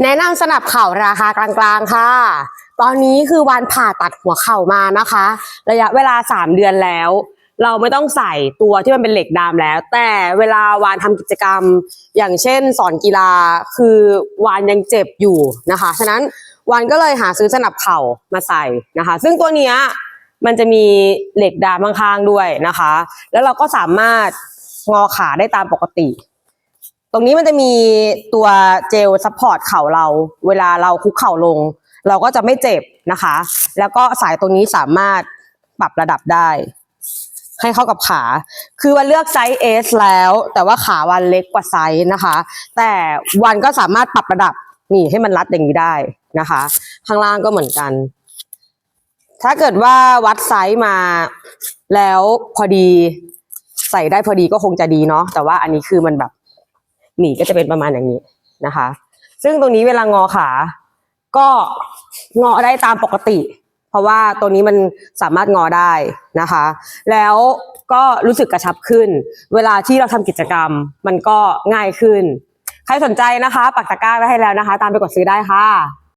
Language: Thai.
แนะนำสนับเข่าราคากลางๆค่ะ ตอนนี้คือวันผ่าตัดหัวเข่ามานะคะ ระยะเวลา 3 เดือนแล้ว เราไม่ต้องใส่ตัวที่มันเป็นเหล็กดามแล้ว แต่เวลาวานทำกิจกรรม อย่างเช่นสอนกีฬาคือวานยังเจ็บอยู่นะคะ ฉะนั้นวานก็เลยหาซื้อสนับเข่ามาใส่นะคะ ซึ่งตัวเนี้ยมันจะมีเหล็กดามข้างๆด้วยนะคะ แล้วเราก็สามารถงอขาได้ตามปกติ ตรงนี้มันจะมีตัวเจลซัพพอร์ตเข่าเรา เวลาเราคุกเข่าลง เราก็จะไม่เจ็บนะคะ แล้วก็สายตรงนี้สามารถปรับระดับได้ ให้เข้ากับขา คือวันเลือกไซส์ S แล้ว แต่ว่าขาวันเล็กกว่าไซส์นะคะ แต่วันก็สามารถปรับระดับนี่ให้มันรัดอย่างนี้ได้นะคะ ข้างล่างก็เหมือนกัน ถ้าเกิดว่าวัดไซส์มาแล้วพอดี ใส่ได้พอดีก็คงจะดีเนาะแต่ว่าอันนี้คือมันแบบ หนีก็จะเป็นประมาณอย่างนี้นะคะ ซึ่งตรงนี้เวลางอขา ก็งอได้ตามปกติ เพราะว่าตัวนี้มันสามารถงอได้นะคะ แล้วก็รู้สึกกระชับขึ้น เวลาที่เราทำกิจกรรม มันก็ง่ายขึ้น ใครสนใจนะคะ ปักตะกร้าไว้ให้แล้วนะคะ ตามไปกดซื้อได้ค่ะ